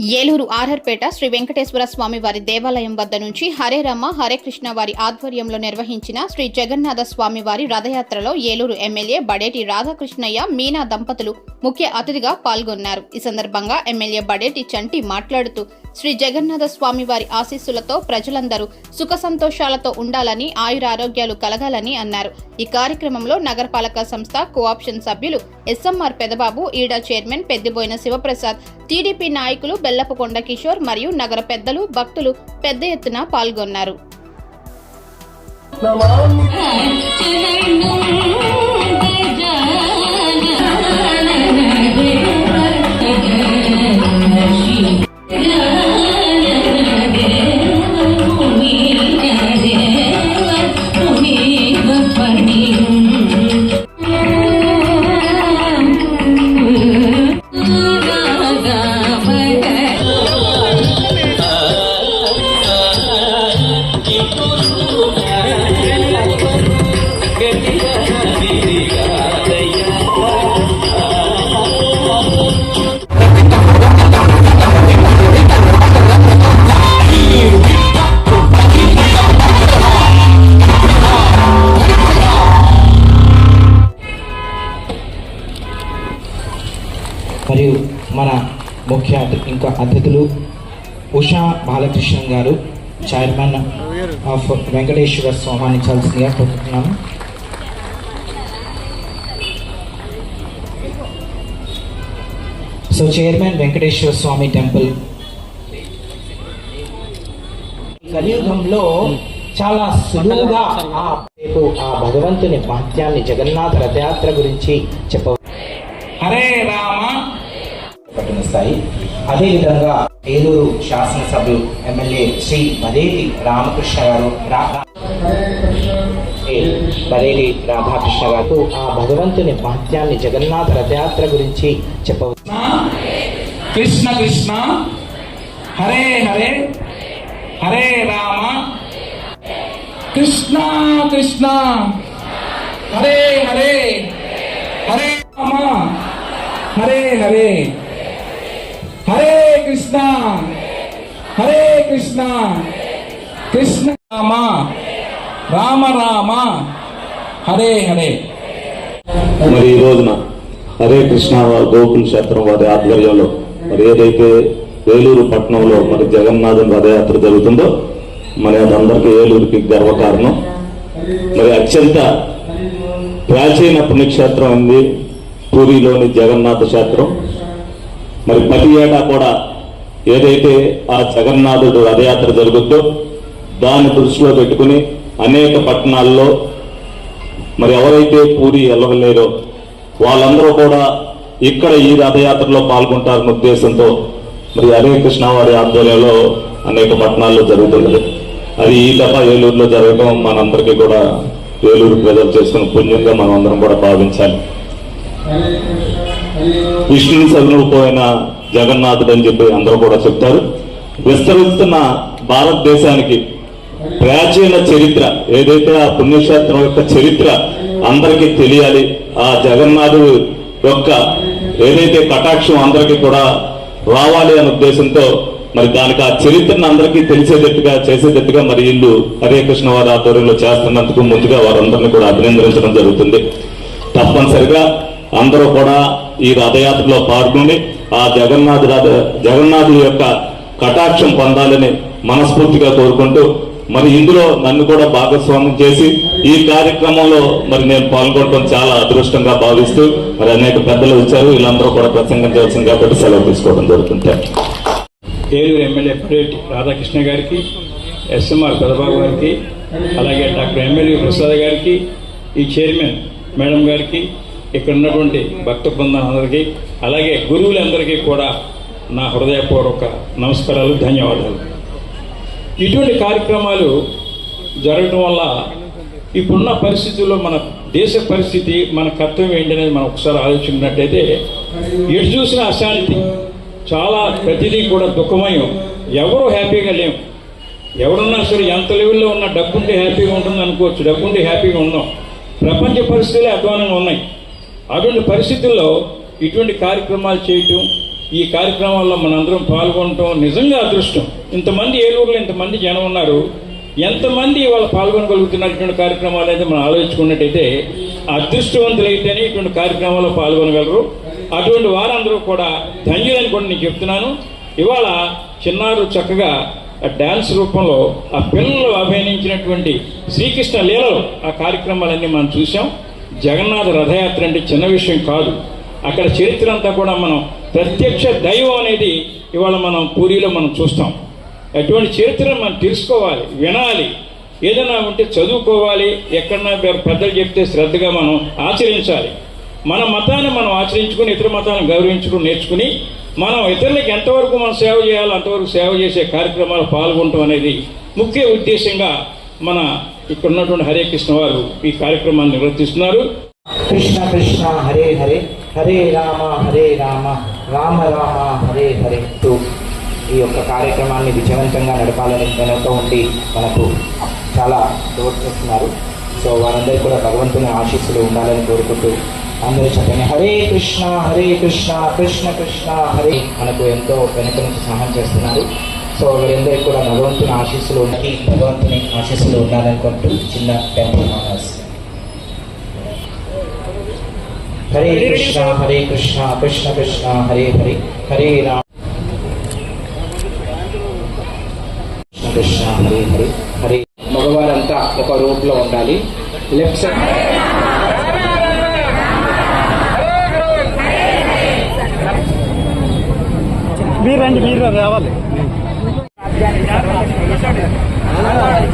ఏలూరు ఆర్ఆర్పేట శ్రీ వెంకటేశ్వర స్వామి వారి దేవాలయం వద్ద నుంచి హరే రామ హరే కృష్ణ వారి ఆధ్వర్యంలో నిర్వహించిన శ్రీ జగన్నాథ స్వామి వారి రథయాత్రలో ఏలూరు ఎమ్మెల్యే బడేటి రాధాకృష్ణయ్య మీనా దంపతులు ముఖ్య అతిథిగా పాల్గొన్నారు. ఈ సందర్భంగా ఎమ్మెల్యే బడేటి చంటి మాట్లాడుతూ శ్రీ జగన్నాథ స్వామి వారి ఆశీస్సులతో ప్రజలందరూ సుఖ సంతోషాలతో ఉండాలని ఆయురారోగ్యాలు కలగాలని అన్నారు. ఈ కార్యక్రమంలో నగరపాలక సంస్థ కోఆప్షన్ సభ్యులు ఎస్ఎంఆర్ పెదబాబు ఈడా చైర్మన్ పెద్దిబోయిన శివప్రసాద్ టీడీపీ నాయకులు బెల్లపకొండ కిషోర్ మరియు నగర పెద్దలు భక్తులు పెద్ద ఎత్తున పాల్గొన్నారు Yeah. ఇంకా అతిథులు ఉషా బాలకృష్ణన్ గారు చైర్మన్ ఆఫ్ వెంకటేశ్వర స్వామానించాల్సిందిగా కోరుతున్నాము so chairman Venkateswara Swamy temple. కలియుగంలో చాలా సులువుగా ఆ రేపు ఆ భగవంతుని మహత్యాన్ని జగన్నాథ రథయాత్ర గురించి చెప్ప హరే రామ. పట్టిన స్థాయి. అదేవిధంగా ఏలూరు శాసనసభ్యులు ఎమ్మెల్యే శ్రీ మదేటి రామకృష్ణ గారు రా- రాధాకృష్ణ గారు ఆ భగవంతుని మహత్యాన్ని జగన్నాథ రథయాత్ర గురించి చెప్పవచ్చు కృష్ణ కృష్ణ హరే హరే హరే రామ. కృష్ణ కృష్ణ హరే హరే హరే రామ హరే హరే. కృష్ణ. హరే కృష్ణ. కృష్ణ రామ. రామ రామ. హరే హరే. మరి ఈ రోజున హరే కృష్ణ గోకుల క్షేత్రం వారి ఆధ్వర్యంలో మరి ఏదైతే ఏలూరు పట్టణంలో మరి జగన్నాథుని రథయాత్ర జరుగుతుందో మరి అది అందరికీ ఏలూరుకి గర్వకారణం. మరి అత్యంత ప్రాచీన పుణ్యక్షేత్రం ఉంది పూరిలోని జగన్నాథ క్షేత్రం. మరి ప్రతి ఏటా కూడా ఏదైతే ఆ జగన్నాథుడు రథయాత్ర జరుగుద్దో దాన్ని దృష్టిలో పెట్టుకుని అనేక పట్టణాల్లో మరి ఎవరైతే పూరి వెళ్ళలేరో వాళ్ళందరూ కూడా ఇక్కడ ఈ రథయాత్రలో పాల్గొంటారన్న ఉద్దేశంతో మరి హరే కృష్ణ వారి ఆధ్వర్యంలో అనేక పట్టణాల్లో జరుగుతున్నది అది ఈ దఫా ఏలూరులో జరగడం మనందరికీ కూడా ఏలూరు ప్రజలు చేసుకున్న పుణ్యంగా మనం అందరం కూడా భావించాలి. విష్ణుని సగునుపోయిన జగన్నాథుడు అని చెప్పి అందరూ కూడా చెప్తారు. విస్తరిస్తున్న భారతదేశానికి ప్రాచీన చరిత్ర ఏదైతే ఆ పుణ్యక్షేత్రం యొక్క చరిత్ర అందరికీ తెలియాలి ఆ జగన్నాథుడు యొక్క ఏదైతే కటాక్షం అందరికీ కూడా రావాలి అనే ఉద్దేశంతో మరి దానికి ఆ చరిత్రను అందరికీ తెలిసేటట్టుగా చేసేటట్టుగా మరి ఇల్లు హరే కృష్ణ వారి ఆధ్వర్యంలో చేస్తున్నందుకు ముందుగా వారందరినీ కూడా అభినందించడం జరుగుతుంది. తప్పనిసరిగా అందరూ కూడా ఈ రథయాత్రలో పాల్గొని ఆ జగన్నాథురాధ జగన్నాథుడి యొక్క కటాక్షం పొందాలని మనస్ఫూర్తిగా కోరుకుంటూ మరి ఇందులో నన్ను కూడా భాగస్వామ్యం చేసి ఈ కార్యక్రమంలో మరి నేను పాల్గొనడం చాలా అదృష్టంగా భావిస్తూ మరి అనేక పెద్దలు వచ్చారు వీళ్ళందరూ కూడా ప్రసంగం చేయాల్సింది కాబట్టి సెలవు తీసుకోవడం జరుగుతుంది. ఏలూరు ఎమ్మెల్యే పరేటి రాధాకృష్ణ గారికి ఎస్ఎంఆర్ పెదబాబు గారికి అలాగే డాక్టర్ ఎమ్మెల్యే ప్రసాద్ గారికి ఈ చైర్మన్ మేడం గారికి ఇక్కడ ఉన్నటువంటి భక్త బృందం అందరికీ అలాగే గురువులందరికీ కూడా నా హృదయపూర్వక నమస్కారాలు ధన్యవాదాలు. ఇటువంటి కార్యక్రమాలు జరగడం వల్ల ఇప్పుడున్న పరిస్థితుల్లో మన దేశ పరిస్థితి మన కర్తవ్యం ఏంటనేది మనం ఒకసారి ఆలోచించినట్టయితే ఎటు చూసినా అశాంతి చాలా ప్రతిదీ కూడా దుఃఖమయం. ఎవరు హ్యాపీగా లేము ఎవరున్నా సరే ఎంత లెవెల్లో ఉన్న డబ్బుంటే హ్యాపీగా ఉంటుంది అనుకోవచ్చు డబ్బుంటే హ్యాపీగా ఉన్నాం ప్రపంచ పరిస్థితులే అధ్వానంగా ఉన్నాయి. అటువంటి పరిస్థితుల్లో ఇటువంటి కార్యక్రమాలు చేయటం ఈ కార్యక్రమాల్లో మనందరం పాల్గొనటం నిజంగా అదృష్టం. ఇంతమంది ఏలూరులో ఇంతమంది జనం ఉన్నారు. ఎంతమంది వాళ్ళు పాల్గొనగలుగుతున్నటువంటి కార్యక్రమాలు అయితే మనం ఆలోచించుకున్నట్టయితే అదృష్టవంతులైతేనే ఇటువంటి కార్యక్రమాల్లో పాల్గొనగలరు. అటువంటి వారందరూ కూడా ధన్యులని కూడా నేను చెప్తున్నాను. ఇవాళ చిన్నారు చక్కగా ఆ డ్యాన్స్ రూపంలో ఆ పిల్లలు అభినయించినటువంటి శ్రీకృష్ణ లీలలు ఆ కార్యక్రమాలన్నీ మనం చూసాం జగన్నాథ రథయాత్ర అంటే చిన్న విషయం కాదు. అక్కడ చరిత్ర అంతా కూడా మనం ప్రత్యక్ష దైవం అనేది ఇవాళ మనం పూరిలో మనం చూస్తాం. అటువంటి చరిత్రను మనం తెలుసుకోవాలి వినాలి. ఏదైనా ఉంటే చదువుకోవాలి ఎక్కడన్నా పెద్దలు చెప్తే శ్రద్ధగా మనం ఆచరించాలి. మన మతాన్ని మనం ఆచరించుకుని ఇతర మతాలను గౌరవించుకుని నేర్చుకుని మనం ఇతరులకు ఎంతవరకు మనం సేవ చేయాలో అంతవరకు సేవ చేసే కార్యక్రమాలు పాల్గొనటం అనేది ముఖ్య ఉద్దేశంగా మన ఇక్కడ ఉన్నటువంటి హరే కృష్ణ వారు ఈ కార్యక్రమాన్ని నిర్వర్తిస్తున్నారు. కృష్ణ కృష్ణ హరే హరే హరే రామ హరే రామ రామ రామ హరే హరే ఈ యొక్క కార్యక్రమాన్ని విజయవంతంగా నడపాలని వెనక ఉండి మనకు చాలా తోడ్పడుతున్నారు సో వారందరూ కూడా భగవంతుని ఆశీస్సులు ఉండాలని కోరుకుంటూ అందరూ చెప్పండి హరే కృష్ణ హరే కృష్ణ కృష్ణ కృష్ణ హరే మనకు ఎంతో వెనుక నుంచి సహాయం చేస్తున్నారు. సో వీరందరికీ కూడా భగవంతుని ఆశీస్సులు ఉండాలి. భగవంతుని ఆశీస్సులు ఉండాలనుకుంటూ చిన్న టెంపుల్ మానస్ హరే కృష్ణ హరే కృష్ణ కృష్ణ కృష్ణ హరే హరే హరే రామ. కృష్ణ కృష్ణ హరే హరే హరే. మగవారంతా ఒక రూప్లో ఉండాలి. లెఫ్ట్ సైడ్ మీరు రండి మీరు రావాలి. 我下面来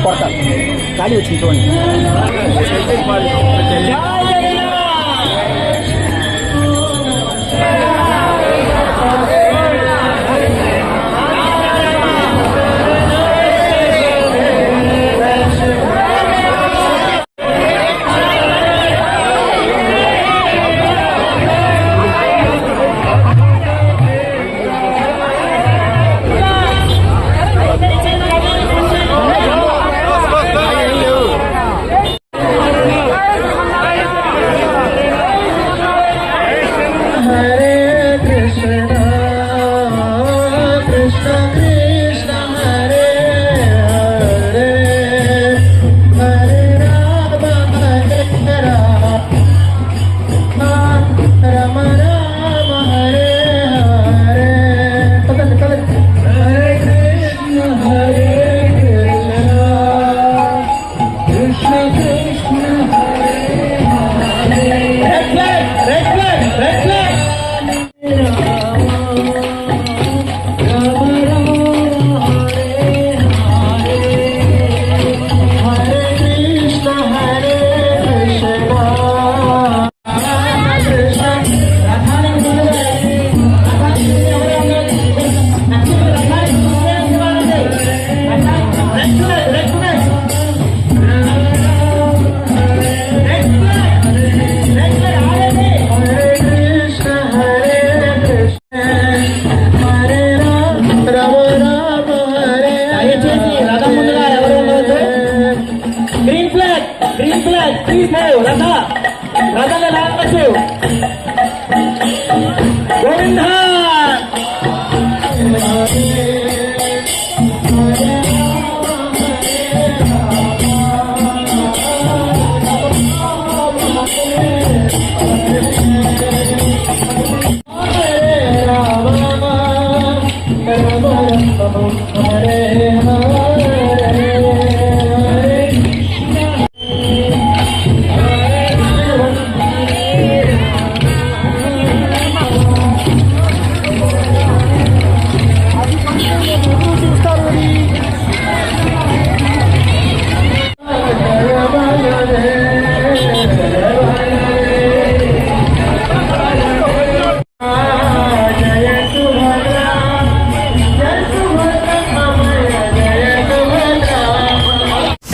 కొడతారు ఖాళీ వచ్చింది చూడండి Don't